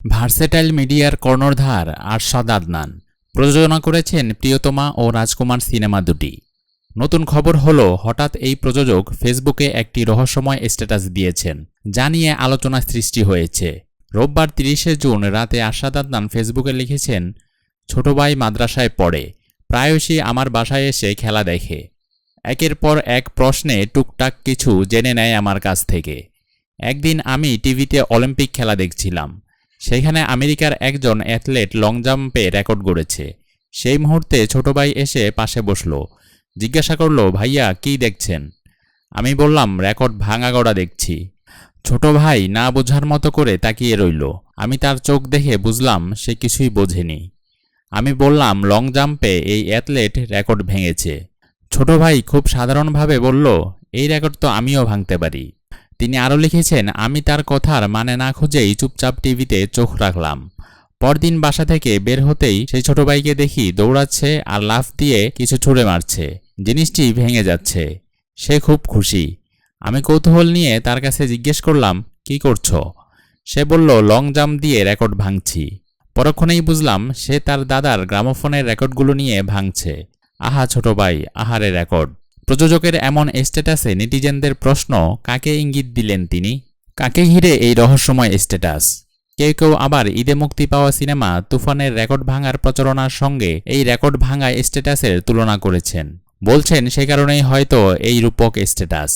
Versatile মিডিয়ার কর্ণধার আরশাদ আদনান প্রযোজনা করেছেন প্রিয়তমা ও রাজকুমার সিনেমা দুটি। নতুন খবর হলো, হঠাৎ এই প্রযোজক ফেসবুকে একটি রহস্যময় স্ট্যাটাস দিয়েছেন, যা নিয়ে আলোচনা সৃষ্টি হয়েছে। রোববার তিরিশে জুন রাতে আরশাদ আদনান ফেসবুকে লিখেছেন, ছোট ভাই মাদ্রাসায় পড়ে, প্রায়শই আমার বাসায় এসে খেলা দেখে। একের পর এক প্রশ্নে টুকটাক কিছু জেনে নেয় আমার কাছ থেকে। একদিন আমি টিভিতে অলিম্পিক খেলা দেখছিলাম। সেখানে আমেরিকার একজন অ্যাথলেট লং জাম্পে রেকর্ড গড়েছে। সেই মুহূর্তে ছোট ভাই এসে পাশে বসল। জিজ্ঞাসা করল, ভাইয়া, কী দেখছেন? আমি বললাম, রেকর্ড ভাঙা গড়া দেখছি। ছোট ভাই না বোঝার মতো করে তাকিয়ে রইল। আমি তার চোখ দেখে বুঝলাম, সে কিছুই বোঝেনি। আমি বললাম, লং জাম্পে এই অ্যাথলেট রেকর্ড ভেঙেছে। ছোট ভাই খুব সাধারণভাবে বলল, এই রেকর্ড তো আমিও ভাঙতে পারি। তিনি আরও লিখেছেন, আমি তার কথার মানে না খুঁজেই চুপচাপ টিভিতে চোখ রাখলাম। পরদিন বাসা থেকে বের হতেই সেই ছোট ভাইকে দেখি দৌড়াচ্ছে আর লাফ দিয়ে কিছু ছুঁড়ে মারছে। জিনিসটি ভেঙে যাচ্ছে। সে খুব খুশি। আমি কৌতূহল নিয়ে তার কাছে জিজ্ঞেস করলাম, কি করছ? সে বলল, লং জাম্প দিয়ে রেকর্ড ভাঙছি। পরক্ষণেই বুঝলাম, সে তার দাদার গ্রামোফোনের রেকর্ডগুলো নিয়ে ভাঙছে। আহা ছোট ভাই, আহারে রেকর্ড। প্রযোজকের এমন স্ট্যাটাসে নেটিজেনদের প্রশ্ন, কাকে ইঙ্গিত দিলেন তিনি? কাকে ঘিরে এই রহস্যময় স্ট্যাটাস? কেউ কেউ আবার ঈদে মুক্তি পাওয়া সিনেমা তুফানের রেকর্ড ভাঙার প্রচারণার সঙ্গে এই রেকর্ড ভাঙা স্ট্যাটাসের তুলনা করেছেন। বলছেন, সে কারণেই হয়তো এই রূপক স্ট্যাটাস।